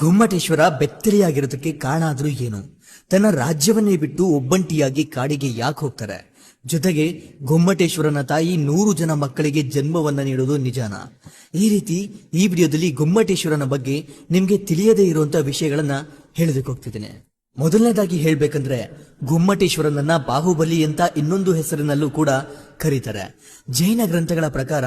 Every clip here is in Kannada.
ಗೊಮ್ಮಟೇಶ್ವರ ಬೆತ್ತಲೆಯಾಗಿರೋದಕ್ಕೆ ಕಾರಣ ಆದರೂ ಏನು? ತನ್ನ ರಾಜ್ಯವನ್ನೇ ಬಿಟ್ಟು ಒಬ್ಬಂಟಿಯಾಗಿ ಕಾಡಿಗೆ ಯಾಕೆ ಹೋಗ್ತಾರೆ? ಜೊತೆಗೆ ಗೊಮ್ಮಟೇಶ್ವರನ ತಾಯಿ ನೂರು ಜನ ಮಕ್ಕಳಿಗೆ ಜನ್ಮವನ್ನ ನೀಡೋದು ನಿಜಾನ? ಈ ರೀತಿ ಈ ವಿಡಿಯೋದಲ್ಲಿ ಗೊಮ್ಮಟೇಶ್ವರನ ಬಗ್ಗೆ ನಿಮಗೆ ತಿಳಿಯದೇ ಇರುವಂತಹ ವಿಷಯಗಳನ್ನ ಹೇಳೋದಕ್ಕೆ ಹೋಗ್ತಿದ್ದೇನೆ. ಮೊದಲನೇದಾಗಿ ಹೇಳಬೇಕಂದ್ರೆ ಗುಮ್ಮಟೇಶ್ವರನನ್ನ ಬಾಹುಬಲಿ ಅಂತ ಇನ್ನೊಂದು ಹೆಸರಿನಲ್ಲೂ ಕೂಡ ಕರೀತಾರೆ. ಜೈನ ಗ್ರಂಥಗಳ ಪ್ರಕಾರ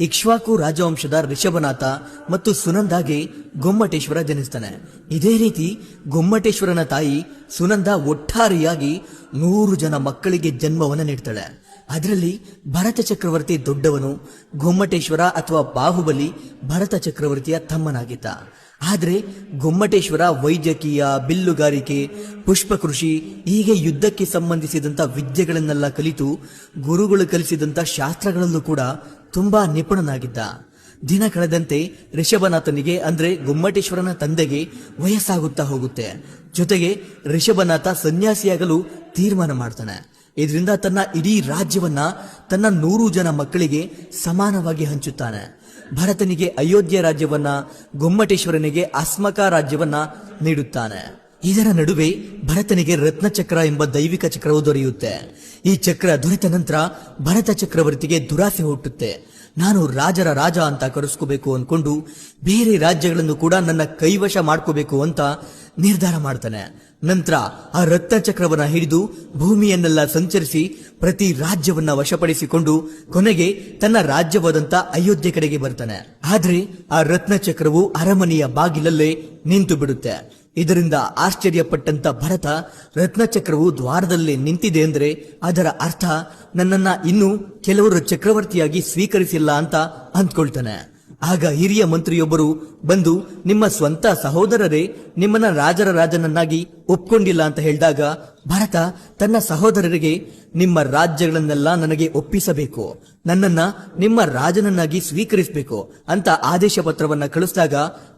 ಇಕ್ಷ್ವಾಕು ರಾಜವಂಶದ ಋಷಭನಾಥ ಮತ್ತು ಸುನಂದಾಗೆ ಗೊಮ್ಮಟೇಶ್ವರ ಜನಿಸ್ತಾನೆ. ಇದೇ ರೀತಿ ಗೊಮ್ಮಟೇಶ್ವರನ ತಾಯಿ ಸುನಂದ ಒಟ್ಟಾರೆಯಾಗಿ ನೂರು ಜನ ಮಕ್ಕಳಿಗೆ ಜನ್ಮವನ್ನು ನೀಡ್ತಾಳೆ. ಅದರಲ್ಲಿ ಭರತ ಚಕ್ರವರ್ತಿ ದೊಡ್ಡವನು, ಗೊಮ್ಮಟೇಶ್ವರ ಅಥವಾ ಬಾಹುಬಲಿ ಭರತ ಚಕ್ರವರ್ತಿಯ ತಮ್ಮನಾಗಿದ್ದ. ಆದರೆ ಗೊಮ್ಮಟೇಶ್ವರ ವೈದ್ಯಕೀಯ, ಬಿಲ್ಲುಗಾರಿಕೆ ಪುಷ್ಪ ಕೃಷಿ ಹೀಗೆ ಯುದ್ಧಕ್ಕೆ ಸಂಬಂಧಿಸಿದಂಥ ವಿದ್ಯೆಗಳನ್ನೆಲ್ಲ ಕಲಿತು ಗುರುಗಳು ಕಲಿಸಿದಂಥ ಶಾಸ್ತ್ರಗಳಲ್ಲೂ ಕೂಡ ತುಂಬಾ ನಿಪುಣನಾಗಿದ್ದ. ದಿನ ಕಳೆದಂತೆ ರಿಷಭನಾಥನಿಗೆ ಅಂದ್ರೆ ಗೊಮ್ಮಟೇಶ್ವರನ ತಂದೆಗೆ ವಯಸ್ಸಾಗುತ್ತಾ ಹೋಗುತ್ತೆ. ಜೊತೆಗೆ ರಿಷಭನಾಥ ಸನ್ಯಾಸಿಯಾಗಲು ತೀರ್ಮಾನ ಮಾಡ್ತಾನೆ. ಇದರಿಂದ ತನ್ನ ಇಡೀ ರಾಜ್ಯವನ್ನ ತನ್ನ ನೂರು ಜನ ಮಕ್ಕಳಿಗೆ ಸಮಾನವಾಗಿ ಹಂಚುತ್ತಾನೆ. ಭರತನಿಗೆ ಅಯೋಧ್ಯ ರಾಜ್ಯವನ್ನ, ಗೊಮ್ಮಟೇಶ್ವರನಿಗೆ ಅಸ್ಮಕ ರಾಜ್ಯವನ್ನ ನೀಡುತ್ತಾನೆ. ಇದರ ನಡುವೆ ಭರತನಿಗೆ ರತ್ನಚಕ್ರ ಎಂಬ ದೈವಿಕ ಚಕ್ರವು ದೊರೆಯುತ್ತೆ. ಈ ಚಕ್ರ ದೊರೆತ ನಂತರ ಭರತ ಚಕ್ರವರ್ತಿಗೆ ದುರಾಸೆ ಹುಟ್ಟುತ್ತೆ. ನಾನು ರಾಜರ ರಾಜ ಅಂತ ಕರೆಸ್ಕೋಬೇಕು ಅಂದ್ಕೊಂಡು ಬೇರೆ ರಾಜ್ಯಗಳನ್ನು ಕೂಡ ನನ್ನ ಕೈವಶ ಮಾಡ್ಕೋಬೇಕು ಅಂತ ನಿರ್ಧಾರ ಮಾಡ್ತಾನೆ. ನಂತರ ಆ ರತ್ನ ಚಕ್ರವನ್ನ ಹಿಡಿದು ಭೂಮಿಯನ್ನೆಲ್ಲ ಸಂಚರಿಸಿ ಪ್ರತಿ ರಾಜ್ಯವನ್ನ ವಶಪಡಿಸಿಕೊಂಡು ಕೊನೆಗೆ ತನ್ನ ರಾಜ್ಯವಾದಂತ ಅಯೋಧ್ಯೆ ಕಡೆಗೆ ಬರ್ತಾನೆ. ಆದ್ರೆ ಆ ರತ್ನ ಚಕ್ರವು ಅರಮನೆಯ ಬಾಗಿಲಲ್ಲೇ ನಿಂತು ಬಿಡುತ್ತೆ ಇದರಿಂದ ಆಶ್ಚರ್ಯಪಟ್ಟಂತ ಭರತ ರತ್ನಚಕ್ರವು ದ್ವಾರದಲ್ಲಿ ನಿಂತಿದೆ ಅಂದರೆ ಅದರ ಅರ್ಥ ನನ್ನನ್ನ ಇನ್ನೂ ಕೆಲವರು ಚಕ್ರವರ್ತಿಯಾಗಿ ಸ್ವೀಕರಿಸಿಲ್ಲ ಅಂತ ಅಂದ್ಕೊಳ್ತಾನೆ. ಆಗ ಹಿರಿಯ ಮಂತ್ರಿಯೊಬ್ಬರು ಬಂದು, ನಿಮ್ಮ ಸ್ವಂತ ಸಹೋದರರೇ, ನಿಮ್ಮನ್ನ ರಾಜರ ರಾಜನನ್ನಾಗಿ ಒಪ್ಕೊಂಡಿಲ್ಲ ಅಂತ ಹೇಳಿದಾಗ, ಭರತ, ತನ್ನ ಸಹೋದರರಿಗೆ ನಿಮ್ಮ ರಾಜ್ಯಗಳನ್ನೆಲ್ಲ ನನಗೆ ಒಪ್ಪಿಸಬೇಕು. ನನ್ನನ್ನ ನಿಮ್ಮ ರಾಜನನ್ನಾಗಿ ಸ್ವೀಕರಿಸಬೇಕು ಅಂತ ಆದೇಶ ಪತ್ರವನ್ನ ಕಳಿಸಿದಾಗ,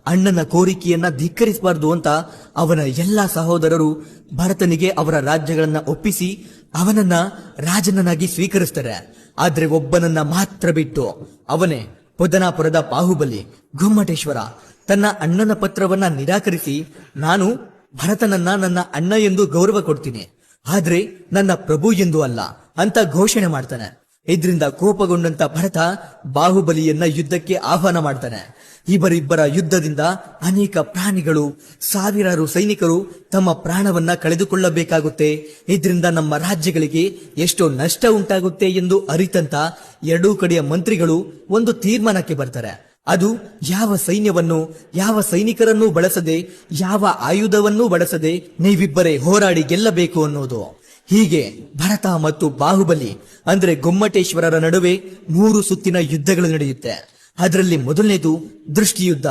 ಅಣ್ಣನ ಕೋರಿಕೆಯನ್ನ ಧಿಕ್ಕರಿಸಬಾರದು ಅಂತ ಅವನ ಎಲ್ಲಾ ಸಹೋದರರು ಭರತನಿಗೆ ಅವರ ರಾಜ್ಯಗಳನ್ನ ಒಪ್ಪಿಸಿ, ಅವನನ್ನ ರಾಜನನ್ನಾಗಿ ಸ್ವೀಕರಿಸ್ತಾರೆ. ಆದ್ರೆ ಒಬ್ಬನನ್ನ ಮಾತ್ರ ಬಿಟ್ಟು, ಅವನೇ ಪೊದನಾಪುರದ ಬಾಹುಬಲಿ ಗೊಮ್ಮಟೇಶ್ವರ ತನ್ನ ಅಣ್ಣನ ಪತ್ರವನ್ನ ನಿರಾಕರಿಸಿ, ನಾನು ಭರತನನ್ನ ನನ್ನ ಅಣ್ಣ ಎಂದು ಗೌರವ ಕೊಡ್ತೀನಿ. ಆದ್ರೆ ನನ್ನ ಪ್ರಭು ಎಂದು ಅಲ್ಲ ಅಂತ ಘೋಷಣೆ ಮಾಡ್ತಾನೆ. ಇದರಿಂದ ಕೋಪಗೊಂಡಂತ ಭರತ ಬಾಹುಬಲಿಯನ್ನ ಯುದ್ಧಕ್ಕೆ ಆಹ್ವಾನ ಮಾಡ್ತಾನೆ. ಇಬ್ಬರಿಬ್ಬರ ಯುದ್ಧದಿಂದ ಅನೇಕ ಪ್ರಾಣಿಗಳು, ಸಾವಿರಾರು ಸೈನಿಕರು ತಮ್ಮ ಪ್ರಾಣವನ್ನ ಕಳೆದುಕೊಳ್ಳಬೇಕಾಗುತ್ತೆ. ಇದರಿಂದ ನಮ್ಮ ರಾಜ್ಯಗಳಿಗೆ ಎಷ್ಟೋ ನಷ್ಟ ಉಂಟಾಗುತ್ತೆ ಎಂದು ಅರಿತಂತ ಎರಡೂ ಕಡೆಯ ಮಂತ್ರಿಗಳು ಒಂದು ತೀರ್ಮಾನಕ್ಕೆ ಬರ್ತಾರೆ. ಅದು ಯಾವ ಸೈನ್ಯವನ್ನು, ಯಾವ ಸೈನಿಕರನ್ನೂ ಬಳಸದೆ, ಯಾವ ಆಯುಧವನ್ನೂ ಬಳಸದೆ ನೀವಿಬ್ಬರೇ ಹೋರಾಡಿ ಗೆಲ್ಲಬೇಕು ಅನ್ನೋದು. ಹೀಗೆ ಭರತ ಮತ್ತು ಬಾಹುಬಲಿ, ಅಂದ್ರೆ ಗೊಮ್ಮಟೇಶ್ವರರ ನಡುವೆ ಮೂರು ಸುತ್ತಿನ ಯುದ್ಧಗಳು ನಡೆಯುತ್ತೆ. ಅದರಲ್ಲಿ ಮೊದಲನೇದು ದೃಷ್ಟಿಯುದ್ಧ.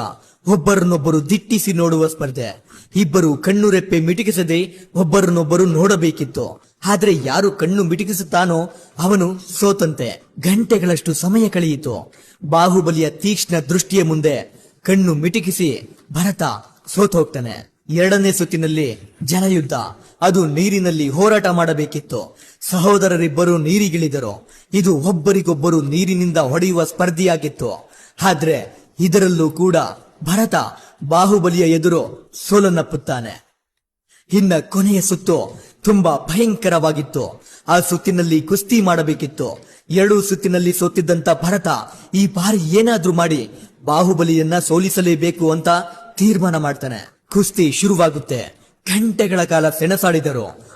ಒಬ್ಬರನ್ನೊಬ್ಬರು ದಿಟ್ಟಿಸಿ ನೋಡುವ ಸ್ಪರ್ಧೆ. ಇಬ್ಬರು ಕಣ್ಣು ರೆಪ್ಪೆ ಮಿಟಿಕಿಸದೆ ಒಬ್ಬರನ್ನೊಬ್ಬರು ನೋಡಬೇಕಿತ್ತು. ಆದ್ರೆ ಯಾರು ಕಣ್ಣು ಮಿಟುಕಿಸುತ್ತಾನೋ ಅವನು ಸೋತಂತೆ. ಗಂಟೆಗಳಷ್ಟು ಸಮಯ ಕಳೆಯಿತು. ಬಾಹುಬಲಿಯ ತೀಕ್ಷ್ಣ ದೃಷ್ಟಿಯ ಮುಂದೆ ಕಣ್ಣು ಮಿಟುಕಿಸಿ ಭರತ ಸೋತ್ ಹೋಗ್ತಾನೆ ಎರಡನೇ ಸುತ್ತಿನಲ್ಲಿ ಜನಯುದ್ಧ. ಅದು ನೀರಿನಲ್ಲಿ ಹೋರಾಟ ಮಾಡಬೇಕಿತ್ತು. ಸಹೋದರರಿಬ್ಬರು ನೀರಿಗಿಳಿದರು. ಇದು ಒಬ್ಬರಿಗೊಬ್ಬರು ನೀರಿನಿಂದ ಹೊಡೆಯುವ ಸ್ಪರ್ಧೆಯಾಗಿತ್ತು. ಆದ್ರೆ ಇದರಲ್ಲೂ ಕೂಡ ಭರತ ಬಾಹುಬಲಿಯ ಎದುರು ಸೋಲನ್ನಪ್ಪುತ್ತಾನೆ. ಇನ್ನ ಕೊನೆಯ ಸುತ್ತು ತುಂಬಾ ಭಯಂಕರವಾಗಿತ್ತು. ಆ ಸುತ್ತಿನಲ್ಲಿ ಕುಸ್ತಿ ಮಾಡಬೇಕಿತ್ತು. ಎರಡು ಸುತ್ತಿನಲ್ಲಿ ಸೋತಿದ್ದಂತ ಭರತ ಈ ಬಾರಿ ಏನಾದ್ರೂ ಮಾಡಿ ಬಾಹುಬಲಿಯನ್ನ ಸೋಲಿಸಲೇಬೇಕು ಅಂತ ತೀರ್ಮಾನ ಮಾಡ್ತಾನೆ. ಕುಸ್ತಿ ಶುರುವಾಗುತ್ತೆ. ಗಂಟೆಗಳ ಕಾಲ ಸೆಣಸಾಡಿದರು.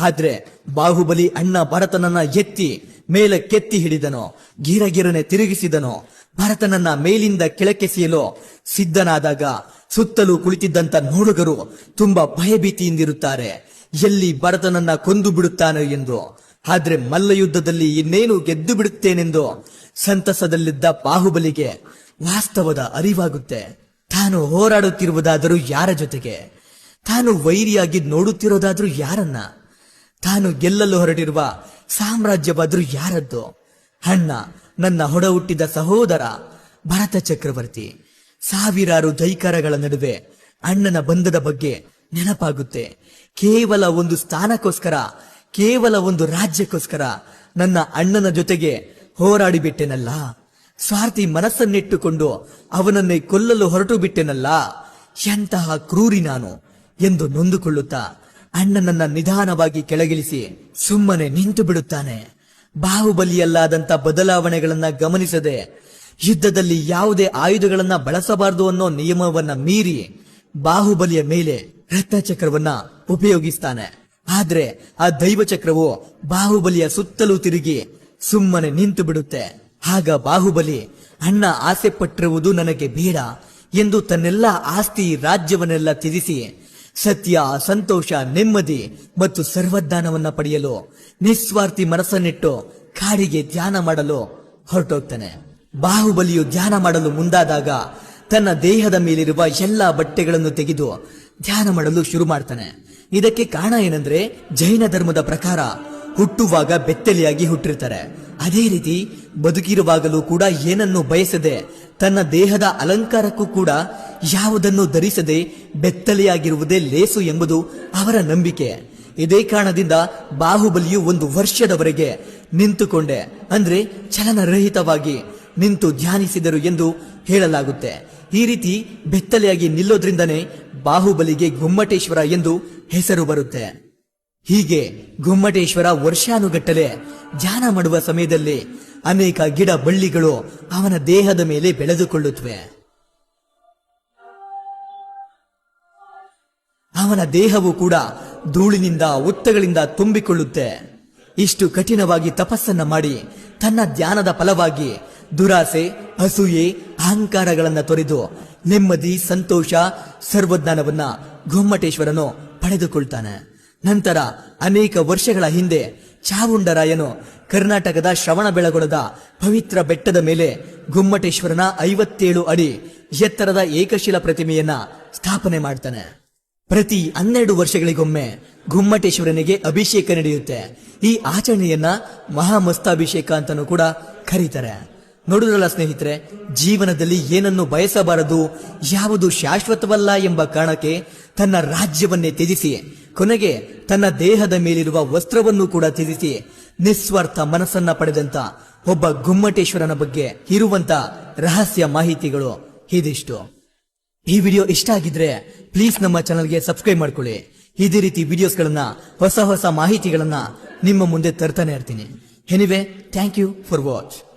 ಆದ್ರೆ ಬಾಹುಬಲಿ ಅಣ್ಣ ಭರತನನ್ನ ಎತ್ತಿ ಮೇಲೆ ಕೆತ್ತಿ ಹಿಡಿದನು. ಗಿರಗಿರನೆ ತಿರುಗಿಸಿದನು. ಭರತನನ್ನ ಮೇಲಿಂದ ಕೆಳಕೆಸೆಯಲು ಸಿದ್ಧನಾದಾಗ ಸುತ್ತಲೂ ಕುಳಿತಿದ್ದಂತ ನೋಡುಗರು ತುಂಬಾ ಭಯಭೀತಿಯಿಂದಿರುತ್ತಾರೆ. ಎಲ್ಲಿ ಭರತನನ್ನ ಕೊಂದು ಬಿಡುತ್ತಾನೋ ಎಂದು. ಆದ್ರೆ ಮಲ್ಲಯುದ್ಧದಲ್ಲಿ ಇನ್ನೇನು ಗೆದ್ದು ಬಿಡುತ್ತೇನೆಂದು ಸಂತಸದಲ್ಲಿದ್ದ ಬಾಹುಬಲಿಗೆ ವಾಸ್ತವದ ಅರಿವಾಗುತ್ತೆ. ತಾನು ಹೋರಾಡುತ್ತಿರುವುದಾದರೂ ಯಾರ ಜೊತೆಗೆ? ತಾನು ವೈರಿಯಾಗಿ ನೋಡುತ್ತಿರೋದಾದರೂ ಯಾರನ್ನ? ತಾನು ಗೆಲ್ಲಲು ಹೊರಟಿರುವ ಸಾಮ್ರಾಜ್ಯವಾದರೂ ಯಾರದ್ದು? ಅಣ್ಣ, ನನ್ನ ಹೊಡ ಹುಟ್ಟಿದ ಸಹೋದರ, ಭರತ ಚಕ್ರವರ್ತಿ, ಸಾವಿರಾರು ದೈಕರಗಳ ನಡುವೆ ಅಣ್ಣನ ಬಂಧದ ಬಗ್ಗೆ ನೆನಪಾಗುತ್ತೆ. ಕೇವಲ ಒಂದು ಸ್ಥಾನಕ್ಕೋಸ್ಕರ, ಕೇವಲ ಒಂದು ರಾಜ್ಯಕ್ಕೋಸ್ಕರ ನನ್ನ ಅಣ್ಣನ ಜೊತೆಗೆ ಹೋರಾಡಿಬಿಟ್ಟೆನಲ್ಲ ಸ್ವಾರ್ಥಿ ಮನಸ್ಸನ್ನಿಟ್ಟುಕೊಂಡು ಅವನನ್ನೇ ಕೊಲ್ಲಲು ಹೊರಟು ಬಿಟ್ಟೆನಲ್ಲ ಎಂತಹ ಕ್ರೂರಿ ನಾನು ಎಂದು ನೊಂದುಕೊಳ್ಳುತ್ತಾ ಅಣ್ಣನನ್ನ ನಿಧಾನವಾಗಿ ಕೆಳಗಿಳಿಸಿ ಸುಮ್ಮನೆ ನಿಂತು ಬಿಡುತ್ತಾನೆ ಬಾಹುಬಲಿಯಲ್ಲಾದಂತ ಬದಲಾವಣೆಗಳನ್ನ ಗಮನಿಸದೆ ಯುದ್ಧದಲ್ಲಿ ಯಾವುದೇ ಆಯುಧಗಳನ್ನ ಬಳಸಬಾರದು ಅನ್ನೋ ನಿಯಮವನ್ನ ಮೀರಿ ಬಾಹುಬಲಿಯ ಮೇಲೆ ರತ್ನಚಕ್ರವನ್ನ ಉಪಯೋಗಿಸ್ತಾನೆ. ಆದ್ರೆ ಆ ದೈವ ಚಕ್ರವು ಬಾಹುಬಲಿಯ ಸುತ್ತಲೂ ತಿರುಗಿ ಸುಮ್ಮನೆ ನಿಂತು ಬಿಡುತ್ತೆ ಆಗ ಬಾಹುಬಲಿ, ಅಣ್ಣ, ಆಸೆ ಪಟ್ಟಿರುವುದು ನನಗೆ ಬೇಡ ಎಂದು ತನ್ನೆಲ್ಲ ಆಸ್ತಿ ರಾಜ್ಯವನ್ನೆಲ್ಲ ತ್ಯಜಿಸಿ, ಸತ್ಯ, ಸಂತೋಷ, ನೆಮ್ಮದಿ ಮತ್ತು ಸರ್ವಜ್ಞಾನವನ್ನ ಪಡೆಯಲು, ನಿಸ್ವಾರ್ಥಿ ಮನಸ್ಸನ್ನಿಟ್ಟು ಕಾಡಿಗೆ ಧ್ಯಾನ ಮಾಡಲು ಹೊರಟೋಗ್ತಾನೆ. ಬಾಹುಬಲಿಯು ಧ್ಯಾನ ಮಾಡಲು ಮುಂದಾದಾಗ ತನ್ನ ದೇಹದ ಮೇಲಿರುವ ಎಲ್ಲಾ ಬಟ್ಟೆಗಳನ್ನು ತೆಗೆದು ಧ್ಯಾನ ಮಾಡಲು ಶುರು ಮಾಡ್ತಾನೆ. ಇದಕ್ಕೆ ಕಾರಣ ಏನಂದ್ರೆ ಜೈನ ಧರ್ಮದ ಪ್ರಕಾರ ಹುಟ್ಟುವಾಗ ಬೆತ್ತಲೆಯಾಗಿ ಹುಟ್ಟಿರ್ತಾರೆ. ಅದೇ ರೀತಿ ಬದುಕಿರುವಾಗಲೂ ಕೂಡ ಏನನ್ನು ಬಯಸದೆ ತನ್ನ ದೇಹದ ಅಲಂಕಾರಕ್ಕೂ ಕೂಡ ಯಾವುದನ್ನು ಧರಿಸದೆ ಬೆತ್ತಲೆಯಾಗಿರುವುದೇ ಲೇಸು ಎಂಬುದು ಅವರ ನಂಬಿಕೆ. ಇದೇ ಕಾರಣದಿಂದ ಬಾಹುಬಲಿಯು ಒಂದು ವರ್ಷದವರೆಗೆ ನಿಂತುಕೊಂಡೆ. ಅಂದ್ರೆ ಚಲನರಹಿತವಾಗಿ ನಿಂತು ಧ್ಯಾನಿಸಿದರು ಎಂದು ಹೇಳಲಾಗುತ್ತೆ. ಈ ರೀತಿ ಬೆತ್ತಲೆಯಾಗಿ ನಿಲ್ಲೋದ್ರಿಂದನೇ ಬಾಹುಬಲಿಗೆ ಗುಮ್ಮಟೇಶ್ವರ ಎಂದು ಹೆಸರು ಬರುತ್ತೆ. ಹೀಗೆ ಗುಮ್ಮಟೇಶ್ವರ ವರ್ಷಾನುಗಟ್ಟಲೆ ಧ್ಯಾನ ಮಾಡುವ ಸಮಯದಲ್ಲಿ ಅನೇಕ ಗಿಡ ಬಳ್ಳಿಗಳು ಅವನ ದೇಹದ ಮೇಲೆ ಬೆಳೆದುಕೊಳ್ಳುತ್ತವೆ. ಅವನ ದೇಹವು ಕೂಡ ಧೂಳಿನಿಂದ, ಒತ್ತಗಳಿಂದ ತುಂಬಿಕೊಳ್ಳುತ್ತೆ. ಇಷ್ಟು ಕಠಿಣವಾಗಿ ತಪಸ್ಸನ್ನ ಮಾಡಿ ತನ್ನ ಧ್ಯಾನದ ಫಲವಾಗಿ ದುರಾಸೆ, ಅಸೂಯೆ, ಅಹಂಕಾರಗಳನ್ನು ತೊರೆದು ನೆಮ್ಮದಿ, ಸಂತೋಷ, ಸರ್ವಜ್ಞಾನವನ್ನ ಗೊಮ್ಮಟೇಶ್ವರನು ಪಡೆದುಕೊಳ್ತಾನೆ. ನಂತರ ಅನೇಕ ವರ್ಷಗಳ ಹಿಂದೆ ಚಾವುಂಡರಾಯನು ಕರ್ನಾಟಕದ ಶ್ರವಣಬೆಳಗೊಳದ ಪವಿತ್ರ ಬೆಟ್ಟದ ಮೇಲೆ ಗುಮ್ಮಟೇಶ್ವರನ ಐವತ್ತೇಳು ಅಡಿ ಎತ್ತರದ ಏಕಶಿಲ ಪ್ರತಿಮೆಯನ್ನ ಸ್ಥಾಪನೆ ಮಾಡ್ತಾನೆ. ಪ್ರತಿ ಹನ್ನೆರಡು ವರ್ಷಗಳಿಗೊಮ್ಮೆ ಗುಮ್ಮಟೇಶ್ವರನಿಗೆ ಅಭಿಷೇಕ ನಡೆಯುತ್ತೆ. ಈ ಆಚರಣೆಯನ್ನ ಮಹಾಮಸ್ತಾಭಿಷೇಕ ಅಂತಾನೂ ಕೂಡ ಕರೀತಾರೆ. ನೋಡಿದ್ರಲ್ಲ ಸ್ನೇಹಿತರೆ, ಜೀವನದಲ್ಲಿ ಏನನ್ನು ಬಯಸಬಾರದು, ಯಾವುದು ಶಾಶ್ವತವಲ್ಲ ಎಂಬ ಕಾರಣಕ್ಕೆ ತನ್ನ ರಾಜ್ಯವನ್ನೇ ತ್ಯಜಿಸಿ ಕೊನೆಗೆ ತನ್ನ ದೇಹದ ಮೇಲಿರುವ ವಸ್ತ್ರವನ್ನು ಕೂಡ ತ್ಯಜಿಸಿ ನಿಸ್ವಾರ್ಥ ಮನಸ್ಸನ್ನ ಪಡೆದಂತ ಒಬ್ಬ ಗುಮ್ಮಟೇಶ್ವರನ ಬಗ್ಗೆ ಇರುವಂತ ರಹಸ್ಯ ಮಾಹಿತಿಗಳು ಇದಿಷ್ಟು. ಈ ವಿಡಿಯೋ ಇಷ್ಟ ಆಗಿದ್ರೆ ಪ್ಲೀಸ್ ನಮ್ಮ ಚಾನಲ್ಗೆ ಸಬ್ಸ್ಕ್ರೈಬ್ ಮಾಡ್ಕೊಳ್ಳಿ. ಇದೇ ರೀತಿ ವಿಡಿಯೋಸ್ಗಳನ್ನ, ಹೊಸ ಹೊಸ ಮಾಹಿತಿಗಳನ್ನ ನಿಮ್ಮ ಮುಂದೆ ತರ್ತಾನೆ ಇರ್ತೀನಿ. Anyway, thank you for watch.